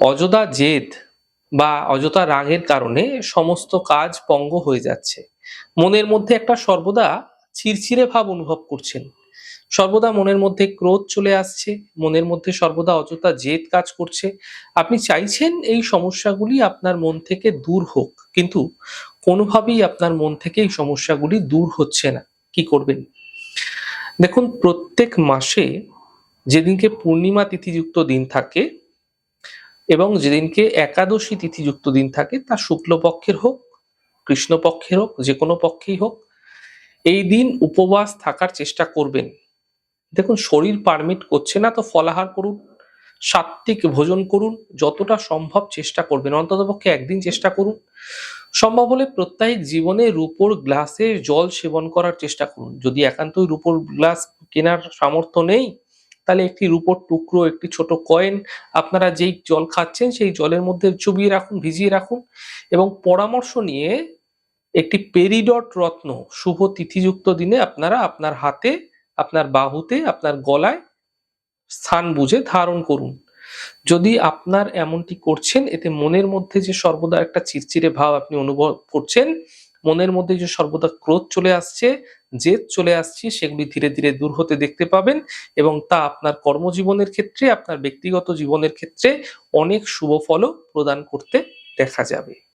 অযথা জেদ বা অযথা রাগের কারণে সমস্ত কাজ পঙ্গ হয়ে যাচ্ছে। মনের মধ্যে একটা সর্বদা চিরচিরে ভাব অনুভব করছেন। সর্বদা মনের মধ্যে ক্রোধ চলে আসছে, মনের মধ্যে সর্বদা অযথা জেদ কাজ করছে। আপনি চাইছেন এই সমস্যাগুলি আপনার মন থেকে দূর হোক, কিন্তু কোনোভাবেই আপনার মন থেকে এই সমস্যাগুলি দূর হচ্ছে না। কি করবেন? দেখুন, প্রত্যেক মাসে যেদিনকে পূর্ণিমা তিথিযুক্ত দিন থাকে এবং যেদিনকে একাদশী তিথিযুক্ত দিন থাকে, তা শুক্লপক্ষের হোক, কৃষ্ণপক্ষের হোক, যে কোনো পক্ষেই হোক, এই দিন উপবাস থাকার চেষ্টা করবেন। দেখুন, শরীর পারমিট করছে না, তো ফলাহার করুন, সাত্ত্বিক ভোজন করুন, যতটা সম্ভব চেষ্টা করবেন, অন্ততপক্ষে একদিন চেষ্টা করুন। সম্ভব হলে প্রত্যাহিক জীবনে রূপোর গ্লাসে জল সেবন করার চেষ্টা করুন। যদি একান্তই রূপোর গ্লাস কেনার সামর্থ্য নেই তাহলে একটি রূপোর টুকরো, একটি ছোট কয়েন আপনারা যেই জল খাচ্ছেন সেই জলের মধ্যে চুবিয়ে রাখুন, ভিজিয়ে রাখুন এবং পরামর্শ নিয়ে একটি পেরিডট রত্ন শুভ তিথিযুক্ত দিনে আপনারা আপনার হাতে, আপনার বাহুতে, আপনার গলায় স্থান বুঝে ধারণ করুন। যদি আপনার এমনটি করছেন, এতে মনের মধ্যে যে সর্বদা একটা চিরচিরে ভাব আপনি অনুভব করছেন মনের মধ্যে যে সর্বদা ক্রোধ চলে আসছে, জেদ চলে আসছে, সেগুলি ধীরে ধীরে দূর হতে দেখতে পাবেন এবং তা আপনার কর্মজীবনের ক্ষেত্রে, আপনার ব্যক্তিগত জীবনের ক্ষেত্রে অনেক শুভ ফলও প্রদান করতে দেখা যাবে।